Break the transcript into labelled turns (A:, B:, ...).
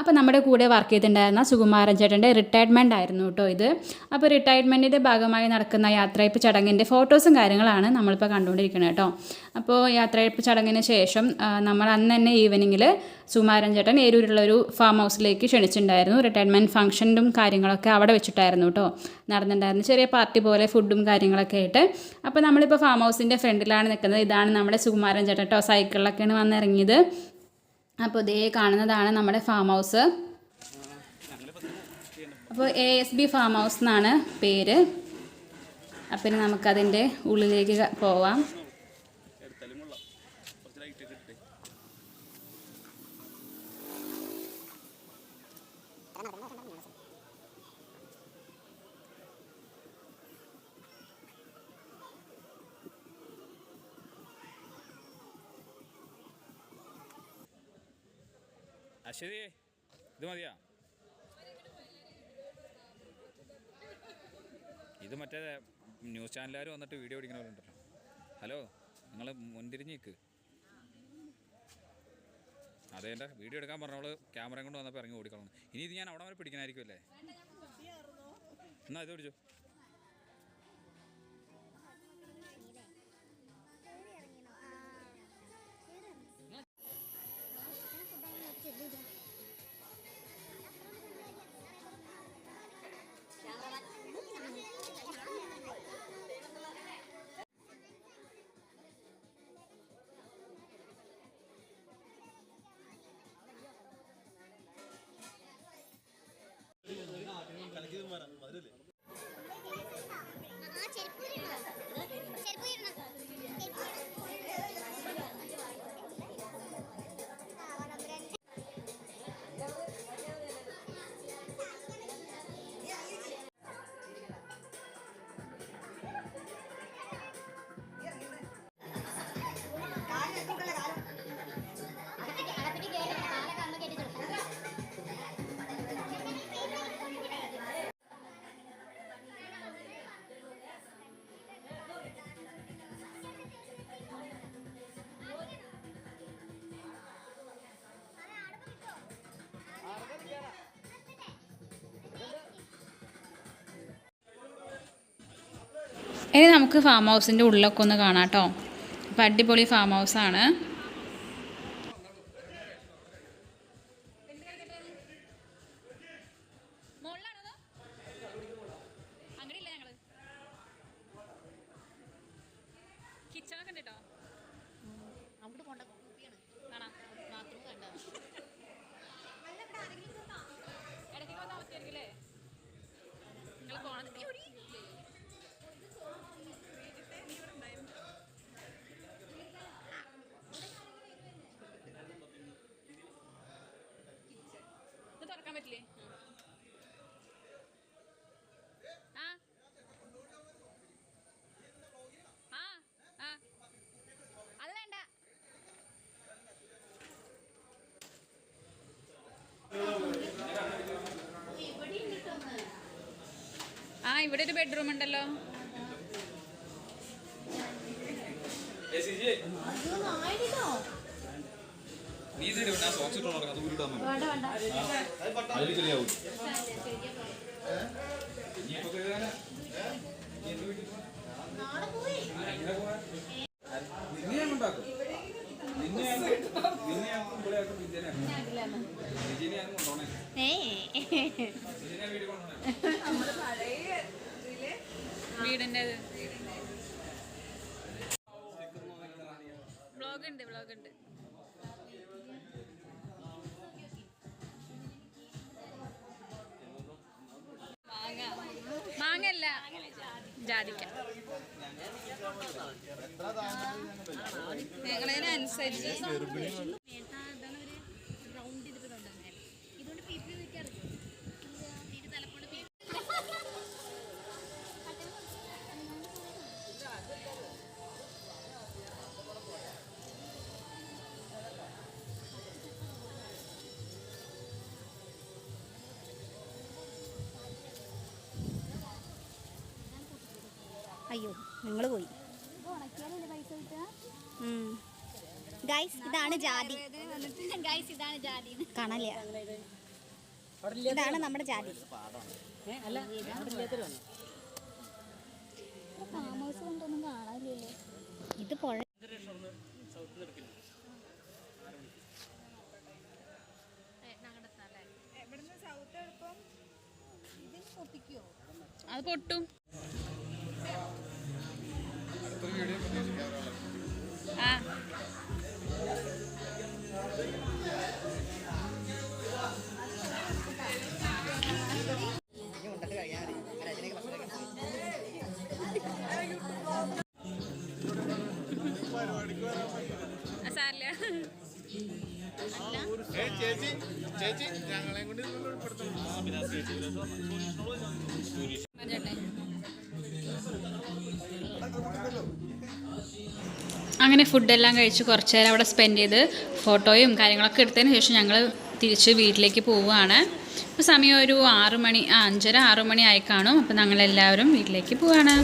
A: അപ്പോൾ നമ്മുടെ കൂടെ വർക്ക് ചെയ്തിട്ടുണ്ടായിരുന്ന സുകുമാരൻ ചേട്ടന്റെ റിട്ടയർമെന്റ് ആയിരുന്നു കേട്ടോ ഇത്. അപ്പോൾ റിട്ടയർമെന്റിന്റെ ഭാഗമായി നടക്കുന്ന യാത്രയപ്പ് ചടങ്ങിന്റെ ഫോട്ടോസും കാര്യങ്ങളാണ് നമ്മളിപ്പോൾ കണ്ടുകൊണ്ടിരിക്കുന്നത് കേട്ടോ അപ്പോൾ യാത്രയപ്പ് ചടങ്ങിന് ശേഷം നമ്മൾ അന്ന് തന്നെ ഈവനിങ്ങിൽ സുകുമാരൻ ചേട്ടൻ ഏരൂരുള്ള ഒരു ഫാം ഹൗസിലേക്ക് ക്ഷണിച്ചിട്ടുണ്ടായിരുന്നു. റിട്ടയർമെന്റ് ഫംഗ്ഷനും കാര്യങ്ങളൊക്കെ അവിടെ വെച്ചിട്ടായിരുന്നു കേട്ടോ നടന്നിട്ടുണ്ടായിരുന്നു ചെറിയ പാർട്ടി പോലെ ഫുഡും കാര്യങ്ങളൊക്കെ ആയിട്ട്. അപ്പോൾ നമ്മളിപ്പോൾ ഫാം ഹൗസിന്റെ ഫ്രണ്ടിലാണ് നിൽക്കുന്നത്. ഇതാണ് നമ്മുടെ സുകുമാരൻ ചേട്ടൻ കേട്ടോ സൈക്കിളിലൊക്കെയാണ് വന്നിറങ്ങിയത്. അപ്പോൾ ഇതേ കാണുന്നതാണ് നമ്മുടെ ഫാം ഹൗസ് അപ്പോൾ A S B farm house എന്നാണ് പേര്. അപ്പം നമുക്കതിന്റെ ഉള്ളിലേക്ക് പോവാം.
B: അശ്വതി ഇത് മതിയാ? ഇത് മറ്റേ ന്യൂസ് ചാനലുകാർ വന്നിട്ട് വീഡിയോ പിടിക്കണവരുണ്ടല്ലോ. ഹലോ നിങ്ങൾ മുൻതിരിഞ്ഞ് നിൽക്ക് അതെ എന്റെ വീഡിയോ എടുക്കാൻ പറഞ്ഞവൾ ക്യാമറയും കൊണ്ട് വന്നപ്പോൾ ഇറങ്ങി ഓടിക്കളണം ഇനി ഇത് ഞാൻ അവിടെ വരെ പിടിക്കണമായിരിക്കും അല്ലേ എന്നാ ഇത് പിടിച്ചു.
A: ഇനി നമുക്ക് ഫാം ഹൗസിന്റെ ഉള്ളിലൊക്കെ ഒന്ന് കാണാം കേട്ടോ അപ്പോൾ അടിപൊളി ഫാം ഹൗസാണ് ഇവിടെ ഒരു ബെഡ്റൂം ഉണ്ടല്ലോ.
B: നീ
A: വീടിന്റെ വ്ളോഗ് മാങ്ങ മാങ്ങല്ല ജാതിക്ക ഞങ്ങളതിനനുസരിച്ച്
C: ഞങ്ങൾ പോയി. ഗൈസ് ഇതാണ് ജാതി ഗൈസ് ഇതാണ് ജാതി. കാണാനില്ല. ഇതാണ് നമ്മുടെ ജാതി. ഇത് പുഴ
A: അത് പൊട്ടും. അങ്ങനെ ഫുഡെല്ലാം കഴിച്ച് കുറച്ച് നേരം അവിടെ സ്പെൻഡ് ചെയ്ത് ഫോട്ടോയും കാര്യങ്ങളൊക്കെ എടുത്തതിന് ശേഷം ഞങ്ങൾ തിരിച്ച് വീട്ടിലേക്ക് പോവുകയാണ്. ഇപ്പോൾ സമയം ഒരു ആറു മണി ആ അഞ്ചര ആറു മണി ആയി കാണും. അപ്പോൾ ഞങ്ങളെല്ലാവരും വീട്ടിലേക്ക് പോവുകയാണ്.